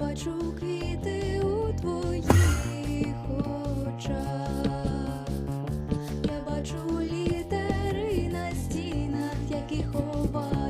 бачу квіти у твоїх очах, я бачу літери на стінах, які ховають.